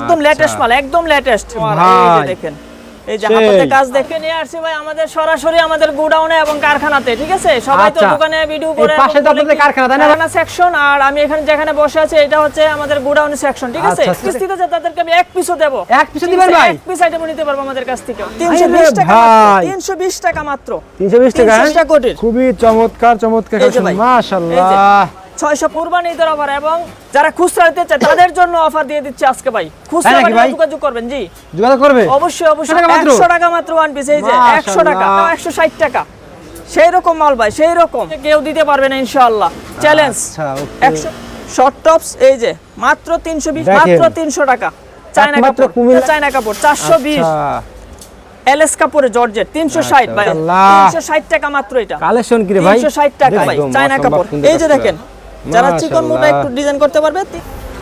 একদম লেটেস্ট মাল একদম লেটেস্ট ভাই। দেখেন এই যে কাজ দেখে নিয়ে আসছি ভাই আমাদের সরাসরি আমাদের গোডাউনে এবং কারখানাতে ঠিক আছে সবাই তো আচ্ছা। দোকানে ভিডিও করে পাশে তো আপনাদের কারখানা, তাই না? সেকশন আর আমি এখানে যেখানে বসে আছি এটা হচ্ছে আমাদের গোডাউন সেকশন ঠিক আছে আচ্ছা, আচ্ছা। কিস্তিতে যে তাদেরকে আমি এক পিসও দেব এক piece ও দিবেন ভাই? এক পিস আইটেম নিতে পারব আমাদের কাছ থেকে 320 টাকা ভাই। মাত্র 320 টাকা মাত্র 320 টাকা? 300 টাকা কোটির খুবই চমৎকার চমৎকার মাশাআল্লাহ ছয়শো কুরবানি ঈদের অফার এবং যারা খুচরা নিতে চায় তাদের জন্য অফার দিয়ে দিচ্ছি আজকে ভাই। খুচরা নাকি বানিয়ে যোগাযোগ করবেন জি। যোগাযোগ করবে? অবশ্যই অবশ্যই? একশো টাকা মাত্র ওয়ান পিস এই যে একশো টাকা। একশো ষাট টাকা। সেই রকম মাল ভাই সেই রকম কেউ দিতে পারবে না ইনশাআল্লাহ। চ্যালেঞ্জ আচ্ছা একশো শর্ট টপস এই যে মাত্র তিনশো বিশ। মাত্র তিনশো টাকা। চায়না কাপড় চায়না কাপড় চারশো বিশ। এলএস কাপড়ে জর্জেট তিনশো ষাট ভাই। আল্লাহ। তিনশো ষাট টাকা মাত্র এটা। কালেকশন কি রে ভাই? তিনশো ষাট টাকা ভাই চায়না কাপড়। এই যে। দেখেন যারা চিকন মোটা একটু ডিজাইন করতে পারবে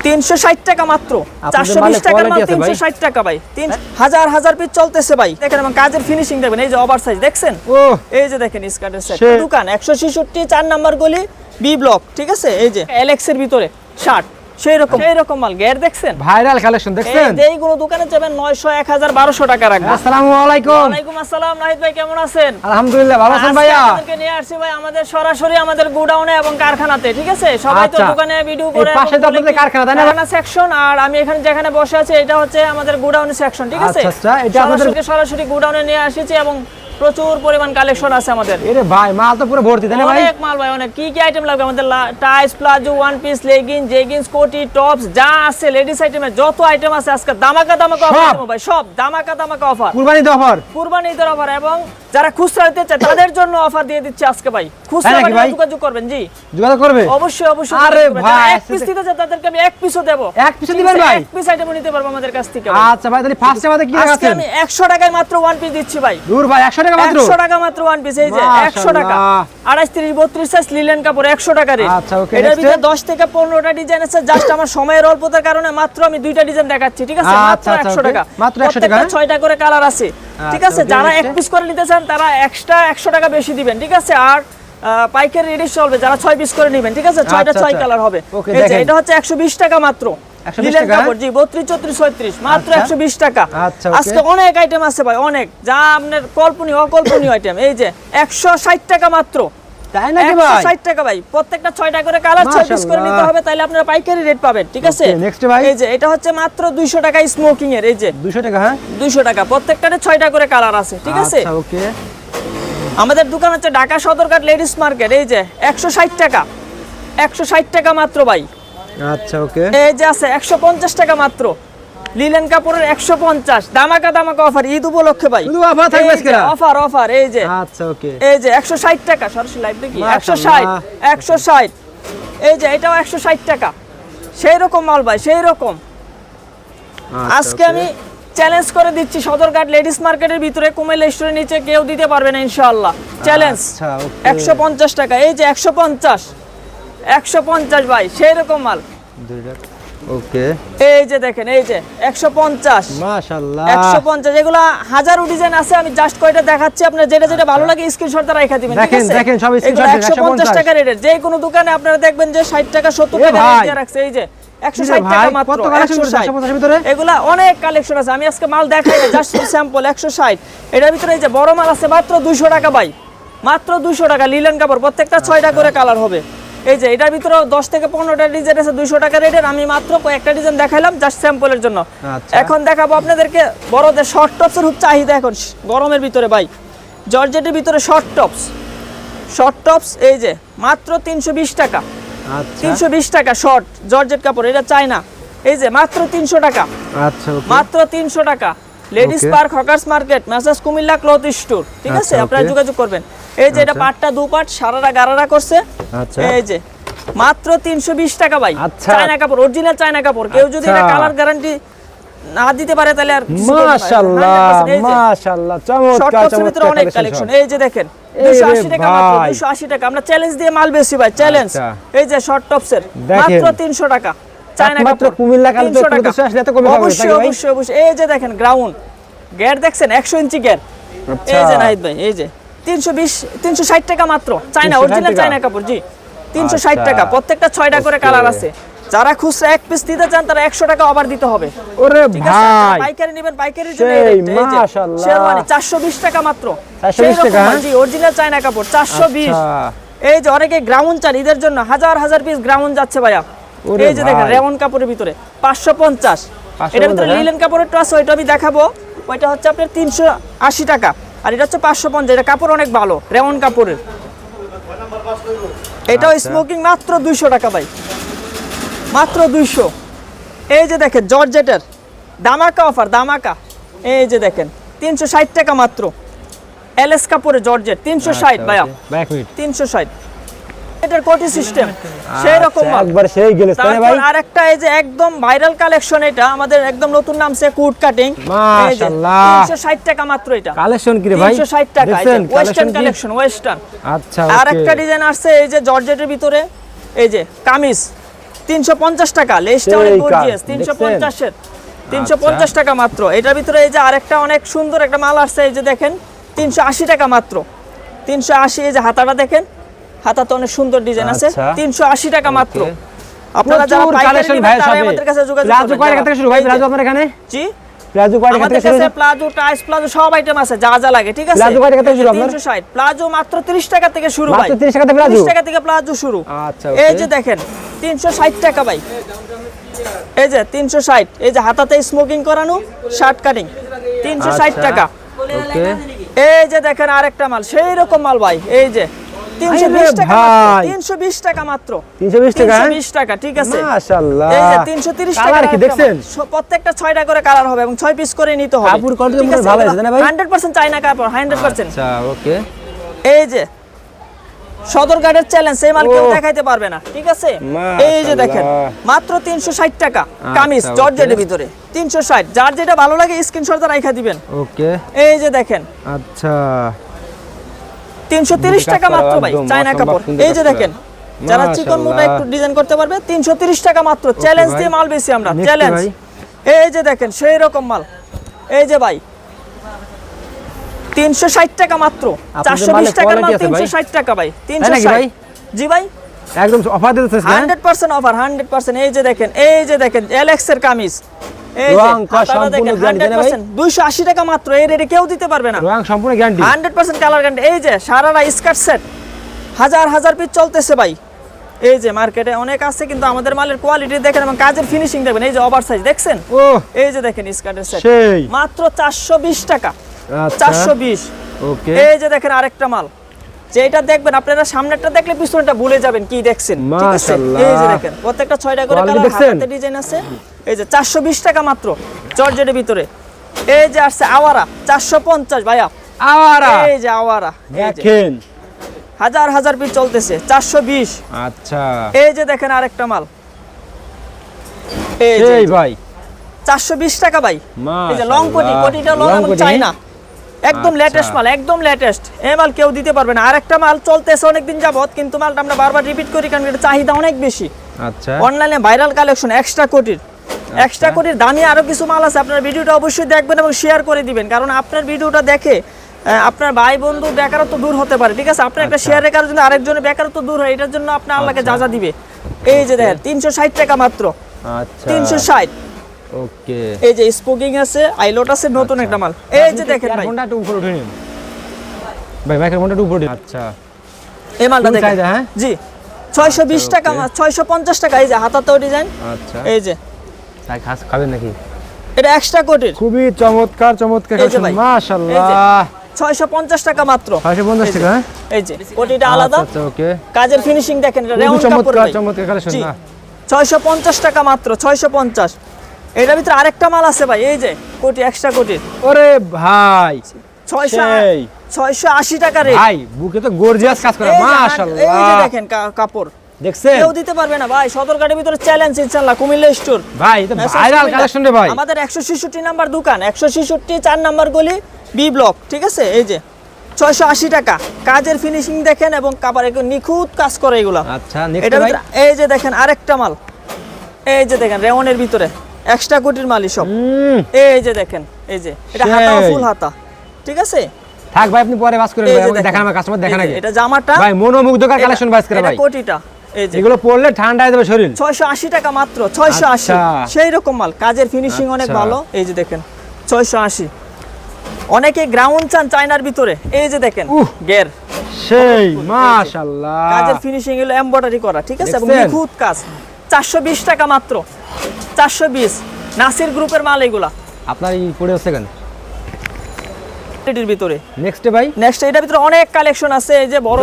তিনশো ষাট টাকা মাত্র। চারশো বিশ টাকার মাল তিনশো ষাট টাকা ভাই। তিন হাজার হাজার পিস চলতেছে ভাই। দেখেন এবং কাজের ফিনিশিং দেখবেন এই যে ওভার সাইজ দেখছেন? ও এই যে দেখেন স্কার্টের সেট দোকান একশো ছেষট্টি চার নাম্বার গলি বি ব্লক ঠিক আছে? এই যে এলএক্স এর ভিতরে শার্ট সেই রকম সেই রকম মাল গের দেখছেন? ভাইরাল কালেকশন দেখছেন? এই এইগুলো দোকানে যাবেন নয়শো এক হাজার টাকা রাখবেন আসসালামু আলাইকুম। ওয়ালাইকুম আসসালাম নাহিদ ভাই কেমন আছেন? আলহামদুলিল্লাহ ভালো আছেন ভাইয়া? আপনাদেরকে নিয়ে আসছি ভাই আমাদের সরাসরি আমাদের গোডাউনে এবং কারখানাতে ঠিক আছে? সবাই তো আচ্ছা। দোকানে ভিডিও করে পাশে তো আপনাদের কারখানা, তাই না? সেকশন আর আমি এখানে যেখানে বসে আছি এটা হচ্ছে আমাদের গোডাউন সেকশন ঠিক আছে? আচ্ছা, আচ্ছা, এটা সরাসরি সরাসরি গোডাউনে নিয়ে আসিছি এবং প্রচুর পরিমাণ কালেকশন আছে আমাদের। আরে ভাই মাল তো পুরো ভর্তি তাই না ভাই? অনেক মাল ভাই অনেক। কি কি আইটেম লাগবে আমাদের? Tights palazzo one piece leggings jeggings কোটি টপস যা আছে লেডিস আইটেমে যত আইটেম আছে আজকে দামাকা দামাকা অফার ভাই সব দামাকা দামাকা offer Qurbani offer Qurbani offer এবং যারা খুচরা নিতে চায় তাদের জন্য অফার দিয়ে দিচ্ছে আজকে ভাই। খুচরা ভাই? যোগাযোগ করবেন জি। যোগাযোগ করবে? অবশ্যই অবশ্যই আরে ভাই, এক পিস দিতে চায় তাদেরকে আমি এক পিসও দেব। এক ও দিবেন ভাই? এক পিস আইটেম নিতে পারব আমাদের কাছ থেকে। আচ্ছা ভাই তাহলে ফার্স্ট আমাদের কি আজকে আমি 100 টাকায় মাত্র ওয়ান পিস দিচ্ছি ভাই। দূর ভাই 100 টাকা মাত্র? 100 টাকা মাত্র ওয়ান পিস এই যে 100 টাকা। 28 30 32 সাইজ লিলেন কাপড় 100 টাকা রেট আচ্ছা, okay, এটার ভিতরে 10 থেকে 15টা ডিজাইন আছে জাস্ট আমার সময়ের অল্পতার কারণে মাত্র আমি দুইটা ডিজাইন দেখাচ্ছি ঠিক আছে? মাত্র আচ্ছা, আচ্ছা, 100 টাকা। মাত্র 100 টাকা, হ্যাঁ? 6টা করে কালার আছে। ঠিক আচ্ছা, আছে যারা এক পিস করে নিতে চান তারা এক্সট্রা 100 টাকা বেশি দিবেন ঠিক আছে? আর পাইকারি রেডি চলবে যারা ছয় পিস করে নেবেন ঠিক আছে? 6টা আচ্ছা, 6 আচ্ছা। কালার হবে। যে দেখেন। এটা হচ্ছে একশো টাকা মাত্র। 120 লিলেন টাকা? কাপড় জি 32 34 36 মাত্র একশো 120 টাকা। আচ্ছা, আজকে অনেক আইটেম আছে ভাই অনেক। যা আপনার কল্পনীয় অকল্পনীয় আইটেম এই যে 160 টাকা মাত্র। তাই নাকি ভাই? 160 টাকা ভাই। প্রত্যেকটা 6টা করে কালার 6 পিস করে নিতে হবে তাহলে আপনারা পাইকারি রেট পাবেন ঠিক আছে? next ভাই। এই যে এটা হচ্ছে মাত্র 200 টাকা স্মোকিং এর এই যে। 200 টাকা হ্যাঁ? 200 টাকা প্রত্যেকটাতে 6টা করে কালার আছে ঠিক আছে? আচ্ছা ওকে আমাদের দোকান হচ্ছে ঢাকা সদরঘাট লেডিস মার্কেট এই যে 160 টাকা। 160 টাকা মাত্র ভাই। আচ্ছা ওকে এই যে আছে 150 টাকা মাত্র। লিলেন কাপড়ের 150 দামাকা দামাকা অফার ঈদ উপলক্ষে ভাই। শুধু offer থাকবে আজকে অফার অফার এই যে। আচ্ছা ওকে। এই যে 160 টাকা সরাসরি লাইভ দেখি। মাশাআল্লাহ। 160 160 এই যে এটাও 160 টাকা। সেই রকম মাল ভাই সেই রকম আজকে আমি চ্যালেঞ্জ করে দিচ্ছি সদরঘাট লেডিস মার্কেটের ভিতরে কুমিল্লা স্টোরের নিচে কেউ দিতে পারবে না ইনশাআল্লাহ। চ্যালেঞ্জ আচ্ছা, okay. 150 টাকা। এই যে 150 150 ভাই সেই রকম মাল ওকে এই যে দেখেন এই যে 150 মাশাআল্লাহ। 150 এগুলা হাজারো ডিজাইন আছে আমি জাস্ট কয়টা দেখাচ্ছি আপনার যেটা যেটা ভালো লাগে স্ক্রিনশট দ্বারা দিবেন দেখেন, দেখেন, সব এগুলো 150 150 টাকা রেটের যে কোনো দোকানে আপনারা দেখবেন যে 60 টাকা 70 টাকা ভাই। রাখছে এই যে 160 টাকা মাত্র কত collection করেছে 160 150 এর ভিতরে? এগুলা অনেক কালেকশন আছে আমি আজকে মাল দেখাই জাস্ট স্যাম্পল 160 এটার ভিতরে এই যে বড় মাল আছে মাত্র 200 টাকা ভাই। মাত্র 200 টাকা লিলেন কাপড় প্রত্যেকটা 6টা করে কালার হবে। এই যে এটার ভিতরে 10 থেকে 15টা ডিজাইন আছে 200 টাকা রেটের। আমি মাত্র কয়েকটা ডিজাইন দেখাইলাম জাস্ট স্যাম্পলের জন্য। আচ্ছা। এখন দেখাবো আপনাদেরকে বড়দের শর্ট টপসের খুব চাহিদা এখন। গরমের ভিতরে ভাই জর্জেটের ভিতরে শর্ট টপস শর্ট টপস এই যে মাত্র 320 টাকা। তিনশো 320 টাকা শর্ট জর্জেট কাপড় এটা চাই না এই যে মাত্র 300 টাকা। আচ্ছা মাত্র 300 টাকা। লেডিস পার্ক হকার্স মার্কেট মেসাজ কুমিল্লা ক্লথ স্টোর ঠিক আছে? আচ্ছা, আপনারা যোগাযোগ করবেন। এই যে এটা আচ্ছা। পাটটা দু পাট সারারা গারারা করছে আচ্ছা। এই যে মাত্র 320 টাকা ভাই আচ্ছা। চায়না কাপড় অরিজিনাল চায়না কাপড় কেউ যদি এটা আচ্ছা। কালার গ্যারান্টি না দিতে পারে তাহলে আর। মাশাআল্লাহ 100% এই যে। মাশাআল্লাহ চমৎকার চমৎকার অনেক কালেকশন এই যে দেখেন 280 টাকা মাত্র 280 টাকা আমরা চ্যালেঞ্জ দিয়ে মাল বেশি ভাই চ্যালেঞ্জ আচ্ছা। এই যে শর্ট টপসের দেখেন। মাত্র 300 টাকা চায়না কাপড় কুমিল্লা কালে তো 300 টাকা। কুমিল্লা আসলে এত কমে অবশ্যই অবশ্যই অবশ্যই এই যে দেখেন গ্রাউন্ড গ্যার দেখছেন 100 ইঞ্চি গ্যার আচ্ছা। এই যে নাহিদ ভাই এই যে 320 360 টাকা মাত্র। China original? চায়না কাপড় জি। 360 আচ্ছা। টাকা প্রত্যেকটা 6টা করে কালার আছে। যারা খুচরা এক পিস নিতে চান তারা একশো টাকা অফার দিতে হবে। ওরে ভাই। পাইকারি নেবেন পাইকারির জন্য মাশাআল্লাহ। শেরওয়ানি 420 টাকা মাত্র। 420 টাকা, হ্যাঁ? জি অরিজিনাল চায়না কাপড় 420 আচ্ছা। এই যে অনেকে গ্রাউন্ড চান ঈদের জন্য হাজার হাজার পিস গ্রাউন্ড যাচ্ছে ভাইয়া। এই যে দেখেন রেমন কাপড়ের ভিতরে 550 550 এটার ভিতরে হ্যাঁ? লিলেন কাপড়ের আছে ওইটা আমি দেখাবো। ওইটা হচ্ছে আপনার 380 টাকা। আর এটা হচ্ছে 550 এটা কাপড় অনেক ভালো রেমন কাপড়ের। এটাও আচ্ছা। স্মোকিং মাত্র 200 টাকা ভাই। মাত্র 200 এই যে দেখেন জর্জেটের দামাকা অফার দামাকা। এই যে দেখেন 360 টাকা মাত্র। এলএস কাপড়ে জর্জেট 360 ভাইয়া। তিনশো ভাই এক মিনিট 360 এটার কোটি সিস্টেম। সেই রকম আচ্ছা, একবার সেই গেলে তাই ভাই? আরেকটা এই যে একদম ভাইরাল কালেকশন এটা আমাদের একদম নতুন নামছে কুট কাটিং মাশাআল্লাহ। 360 টাকা মাত্র এটা। কালেকশন কি রে ভাই? 360 টাকা ওয়েস্টার্ন কালেকশন ওয়েস্টার্ন আচ্ছা আর okay। একটা ডিজাইন আসছে এই যে জর্জেটের ভিতরে। এই যে কামিজ 350 টাকা লেসটা অনেক গর্জিয়াস 350 এর 350 টাকা মাত্র। এটার ভিতরে এই যে আরেকটা অনেক সুন্দর একটা মাল আসছে এই যে দেখেন 380 টাকা মাত্র। 380 এই যে হাতাটা দেখেন হাতাতে অনেক সুন্দর ডিজাইন আছে। আচ্ছা। 380 টাকা মাত্র। আপনারা যারা কালেকশন ভাই সবে আমাদের কাছে যোগাযোগ প্লাজো কয় টাকা থেকে শুরু ভাই এই যে- প্লাজো আপনার এখানে? জি। প্লাজো কয় টাকা থেকে শুরু প্লাজো টাইস প্লাজো সব আইটেম আছে যা যা লাগে ঠিক আছে? প্লাজো কয় টাকা থেকে শুরু আপনার? 360 প্লাজো মাত্র 30 টাকা থেকে শুরু ভাই। মাত্র 30 টাকা থেকে প্লাজো? 30 টাকা থেকে প্লাজো শুরু। আচ্ছা এই যে দেখেন 360 টাকা ভাই। এই যে 360 এই যে হাতাতে স্মোকিং করানো শার্ট কাটিং 360 আচ্ছা। টাকা। এই যে দেখেন আরেকটা মাল সেই রকম মাল ভাই। এই যে 320 টাকা ভাই। 320 টাকা মাত্র। 320 টাকা হ্যাঁ? 320 টাকা ঠিক আছে। মাশাআল্লাহ। এই যে 330 টাকা কালার কি দেখছেন? প্রত্যেকটা 6টা করে কালার হবে এবং 6 পিস করে নিতে হবে। কাপড় quality মনে ভালো আছে না ভাই? 100% চাইনা কাপড় 100% আচ্ছা ওকে। এই যে সদরঘাটের চ্যালেঞ্জ এই মাল কেউ দেখাইতে পারবে না ঠিক আছে? এই যে দেখেন মাত্র 360 টাকা কামিজ আচ্ছা, জর্জেটের okay। ভিতরে 360 যার যেটা ভালো লাগে স্ক্রিনশট রাখা দিবেন। ওকে। এই যে দেখেন। আচ্ছা। 330 কাজ টাকা মাত্র ভাই চায়না কাপড়। এই যে দেখেন যারা চিকন মোটা একটু ডিজাইন করতে পারবে 330 টাকা মাত্র। চ্যালেঞ্জ দিয়ে মাল বেশি আমরা চ্যালেঞ্জ এই যে দেখেন সেই রকম মাল। এই যে ভাই 360 টাকা মাত্র। মালে 420 টাকার মাল আছে 360 টাকা ভাই ভাই? 360 জি ভাই। একদম offer hundred percent offer hundred percent. এই যে দেখেন এই যে দেখেন এলেক্স এর কামিজ। এই যে রং, কাজ হাতাটা সম্পূর্ণ দেখেন guarantee হান্ড্রেড না ভাই? পার্সেন্ট দুইশো আশি টাকা মাত্র এই রেটে কেউ দিতে পারবে না। রং সম্পূর্ণ guarantee hundred percent colour guarantee এই যে সারারা স্কার্ট সেট হাজার হাজার পিস চলতেছে ভাই। এই যে মার্কেটে অনেক আছে কিন্তু আমাদের মালের কোয়ালিটি দেখেন এবং কাজের ফিনিশিং দেখবেন। এই যে ওভার সাইজ দেখছেন? ও এই যে দেখেন স্কার্টের সেট মাত্র চারশো বিশ টাকা। আচ্ছা। চারশো ওকে এই যে দেখেন আরেকটা মাল। যে এটা দেখবেন আপনারা সামনেরটা দেখলে পিছনেরটা ভুলে যাবেন কি দেখছেন। ঠিক আছে? এই যে দেখেন প্রত্যেকটা ছয়টা করে কালার? হাতাতে ডিজাইন আছে। এই যে 420 টাকা মাত্র জর্জেটের ভিতরে। এই যে আসছে আওয়ারা 450 ভাইয়া। আওয়ারা। এই যে আওয়ারা দেখেন। হাজার হাজার পিস চলতেছে 420 আচ্ছা। এই যে দেখেন আরেকটা মাল। এই যে ভাই। 420 টাকা ভাই। এই যে লং কোটি কোটিটা লং কোটি? চাইনা একদম আচ্ছা। লেটেস্ট মাল একদম লেটেস্ট এই মাল কেউ দিতে পারবে না। আরেকটা মাল চলতেছে অনেকদিন যাবত কিন্তু মালটা আমরা বারবার রিপিট করি কারণ এটা চাহিদা অনেক বেশি। আচ্ছা। অনলাইনে ভাইরাল কালেকশন এক্সট্রা কোটির। এক্সট্রা কোটির দামি আরও কিছু মাল আছে আপনার ভিডিওটা অবশ্যই দেখবেন এবং শেয়ার করে দিবেন। কারণ আপনার ভিডিওটা দেখে আপনার ভাই বন্ধু বেকারত্ব দূর হতে পারে ঠিক আছে? আপনার একটা আচ্ছা। শেয়ারের কারণে যদি আরেকজনের বেকারত্ব দূর হয় এটার জন্য আপনার আল্লাহকে যা যা দিবে। এই যে দেখেন তিনশো ষাট টাকা মাত্র। আচ্ছা। তিনশো ষাট। ওকে। এই যে স্পোকিং আছে আইলোট আছে নতুন আচ্ছা। একটা মাল। এই যে দেখেন ভাই। ফোনটা একটু উপরে উঠে নিন। ভাই মাইক্রোফোনটা একটু উপরে আচ্ছা। এই মালটা দেখেন। হ্যাঁ? জি ছয়শো বিশ আচ্ছা, টাকা okay. ছয়শো পঞ্চাশ টাকা এই যে হাতাতেও ডিজাইন আচ্ছা। এই যে। তাই খাস খাবেন নাকি? এটা এক্সট্রা কোটির। খুবই চমৎকার চমৎকার মাশাআল্লাহ। ছয়শো পঞ্চাশ টাকা মাত্র। 550 টাকা হ্যাঁ? এই যে কোটিটা আলাদা। আচ্ছা ওকে। কাজের ফিনিশিং দেখেন এটা খুবই কাপড় চমৎকার চমৎকার কালেকশন না ছয়শো পঞ্চাশ টাকা মাত্র ছয়শো পঞ্চাশ। এটার ভিতরে আরেকটা মাল আছে ভাই এই যে কোটি এক্সট্রা কোটির ওরে ভাই ছয়শো আশি টাকা রেট ভাই বুকে তো গর্জিয়াস কাজ করে এই এই যে মাশাআল্লাহ দেখেন কাপড়। দেখছেন? কেউ দিতে পারবে না ভাই সদরঘাটের ভিতরে চ্যালেঞ্জ ইনশাল্লাহ কুমিল্লা স্টোর ভাই এটা ভাইরাল কালেকশন রে ভাই। আমাদের একশো ছেষট্টি নাম্বার দোকান একশো ছেষট্টি চার নাম্বার গলি বি ব্লক ঠিক আছে? এই যে ছয়শো আশি টাকা। কাজের ফিনিশিং দেখেন এবং কাপড় নিখুঁত কাজ করে এগুলো। আচ্ছা নেক্সট এটা ভাই। এই যে দেখেন আরেকটা মাল। এই যে দেখেন রেওনের ভিতরে। এক্সট্রা কোটির মালই সব। এই যে দেখেন এই যে এটা হাতা ফুল হাতা। ঠিক আছে? থাক ভাই আপনি পরে বাস করেন ভাই দেখেন। আমার কাস্টমার দেখান আগে। এটা জামাটা। ভাই মনোমুগ্ধকর কালেকশন বাস করে ভাই। এটা কোটিটা। এই যে। এগুলো পড়লে ঠান্ডা হয়ে যাবে শরীর। ছয়শো আশি টাকা মাত্র ছয়শো আশি। আচ্ছা। সেই রকম মাল। কাজের ফিনিশিং অনেক আচ্ছা। ভালো। এই যে দেখেন ছয়শো আশি। অনেকে গ্রাউন্ড চান চায়নার ভিতরে। এই যে দেখেন গের সেই মাশাআল্লাহ। কাজের ফিনিশিং এগুলো এমব্রয়ডারি করা ঠিক আছে? এবং? নিখুঁত কাজ। চারশো বিশ টাকা মাত্র। চারশো বিশ। নাসির গ্রুপের মাল এগুলা। আপনার এই পড়ে আছে কেন? এটির ভিতরে। নেক্সটে ভাই? নেক্সট এটার ভিতরে অনেক কালেকশন আছে এই যে বড়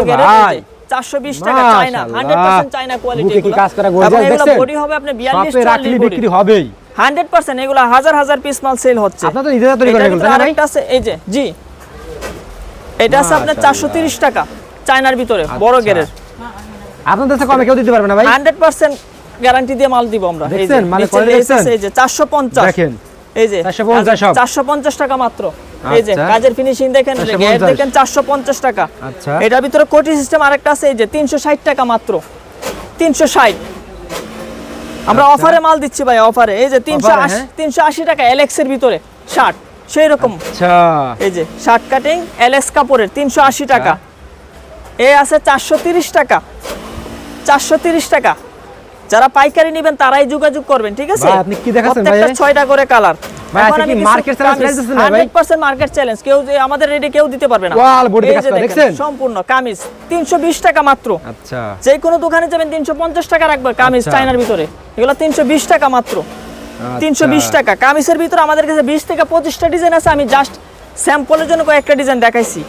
বিশ টাকা চায়না মাশাআল্লাহ। হান্ড্রেড পার্সেন্ট চায়না কোয়ালিটি বুকে কাজ করা gorgeous দেখছেন? বডি হবে আপনি বিয়াল্লিশ শপে রাখলে বিক্রি হবেই। হান্ড্রেড পার্সেন্ট এগুলো হাজার হাজার পিস মাল সেল হচ্ছে। আপনার তো নিজেরা তৈরি করেন এগুলো তাই না আছে এই যে জি। এটা আছে আপনার মাশাআল্লাহ। চারশো তিরিশ টাকা চায়নার ভিতরে বড় আচ্ছা। কাছে কমে কেউ দিতে পারবে না ভাই? গ্যারান্টি দিয়ে মাল দিব আমরা? এই যে দেখেন। এই যে 450 সব। চারশো পঞ্চাশ টাকা মাত্র। এই যে আচ্ছা। কাজের ফিনিশিং দেখেন গেট দেখেন চারশো পঞ্চাশ টাকা। আচ্ছা। এটার ভিতরে কোটি সিস্টেম আরেকটা আছে এই যে তিনশো ষাট টাকা মাত্র। তিনশো ষাট। আমরা আচ্ছা। অফারে মাল দিচ্ছি ভাই অফারে এই যে তিনশো Offer এ, আশি হ্যাঁ? তিনশো আশি টাকা এলেক্স এর ভিতরে শার্ট সেই রকম আচ্ছা। এই যে শার্ট কাটিং এলএক্স কাপড়ের তিনশো আশি টাকা। এ আছে চারশো তিরিশ টাকা। চারশো তিরিশ টাকা। যারা পাইকারি নেবেন তারাই যোগাযোগ করবেন ঠিক আছে? আপনি কি দেখাচ্ছেন ভাই? ছয়টা করে কালার। market challenge চলতেছে না ভাই? 100% মার্কেট চ্যালেঞ্জ কেউ আমাদের রেডি কেউ দিতে পারবে না। ওয়াল দেখছেন? সম্পূর্ণ কামিজ। 320 টাকা মাত্র। আচ্ছা। যে কোনো দোকানে যাবেন 350 টাকা রাখবে কামিজ আচ্ছা। চাইনার ভিতরে। এগুলো 320 টাকা মাত্র। তিনশো বিশ টাকা। কামিজের ভিতরে আমাদের কাছে বিশ থেকে পঁচিশটা ডিজাইন আছে। আমি জাস্ট স্যাম্পলের জন্য কয়েকটা ডিজাইন দেখাইছি।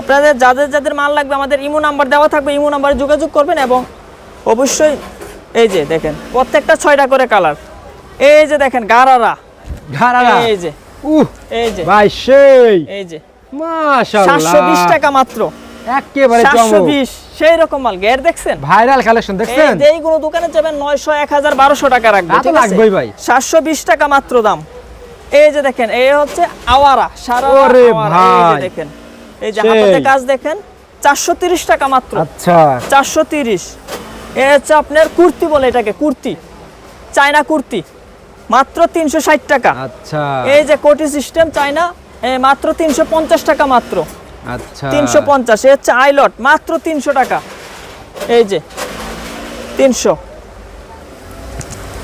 আপনাদের যাদের যাদের মাল লাগবে আমাদের ইমো নাম্বার দেওয়া থাকবে। ইমো নাম্বারে যোগাযোগ করবেন এবং অবশ্যই এই যে দেখেন প্রত্যেকটা ছয়টা করে কালার। এই যে দেখেন গারারা। ঘাড়ারা এই যে। উহ এই যে। ভাই সেই। এই যে। মাশাআল্লাহ। সাতশো বিশ টাকা মাত্র। একেবারে চমক বিশ সেই রকম মাল। গের দেখছেন? ভাইরাল কালেকশন দেখছেন? এই যেইগুলো দোকানে যাবেন নয়শো এক হাজার বারোশো টাকা রাখবে ঠিক আছে? লাগবেই ভাই। সাতশো বিশ টাকা মাত্র দাম। এই যে দেখেন এই হচ্ছে আওয়ারা সারা ওরে আওয়ারা, এই যে ভাই। দেখেন এই যে হাতে কাজ দেখেন চারশো তিরিশ টাকা মাত্র। আচ্ছা। চারশো তিরিশ। এ হচ্ছে আপনার কুর্তি বলে এটাকে কুর্তি। চায়না কুর্তি। মাত্র তিনশো ষাট টাকা। আচ্ছা। এই যে কোটি সিস্টেম চায়না মাত্র তিনশো পঞ্চাশ টাকা মাত্র। আচ্ছা। তিনশো পঞ্চাশ এ হচ্ছে আইলট মাত্র তিনশো টাকা। এই যে তিনশো।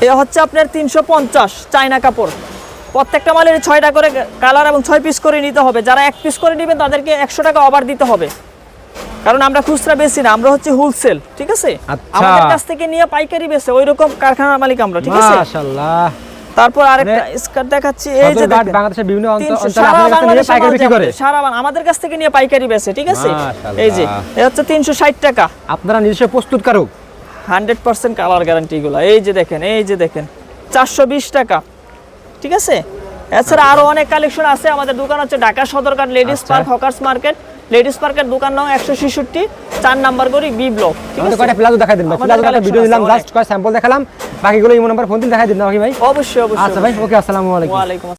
এ হচ্ছে আপনার তিনশো পঞ্চাশ চায়না কাপড়। প্রত্যেকটা মালের ছয়টা করে কালার এবং ছয় পিস করে নিতে হবে। যারা এক পিস করে নেবেন তাদেরকে একশো টাকা অবার দিতে হবে। কারণ আমরা খুচরা বেশি না আমরা হচ্ছে হোলসেল ঠিক আছে? আচ্ছা। আমাদের কাছ থেকে নিয়ে পাইকারি বেছে ওই রকম কারখানার মালিক আমরা ঠিক আছে? মাশাআল্লাহ। তারপর আরেকটা স্কার্ট দেখাচ্ছি এই যে। বাংলাদেশের বিভিন্ন অঞ্চল 300 অঞ্চলে সারা আপনাদের কাছে নিয়ে পাইকারি বিক্রি করে? সারা আমাদের কাছ থেকে নিয়ে পাইকারি বেচে ঠিক আছে? এই যে এটা হচ্ছে তিনশো ষাট টাকা। আপনারা নিজস্ব প্রস্তুতকারক হান্ড্রেড পার্সেন্ট কালার গ্যারান্টি গুলো এই যে দেখেন এই যে দেখেন চারশো বিশ টাকা ঠিক আছে? এছাড়া আরও অনেক কালেকশন আছে। আমাদের দোকান হচ্ছে ঢাকা সদরঘাট লেডিস আচ্ছা। পার্ক হকার্স মার্কেট লেডিস পার্কের দোকান নাম একশো ছেষট্টি চার নাম্বার করি বি ব্লক ঠিক আছে? কয়টা প্লাজো দেখাই দিন ভাই? প্লাজো একটা ভিডিও দিলাম লাস্ট জাস্ট কয় স্যাম্পল দেখালাম বাকিগুলো ইমো নাম্বার ফোন দিন দেখাই দিন না ভাই? অবশ্যই অবশ্যই আচ্ছা ভাই ওকে আসসালামু আলাইকুম। ওয়ালাইকুম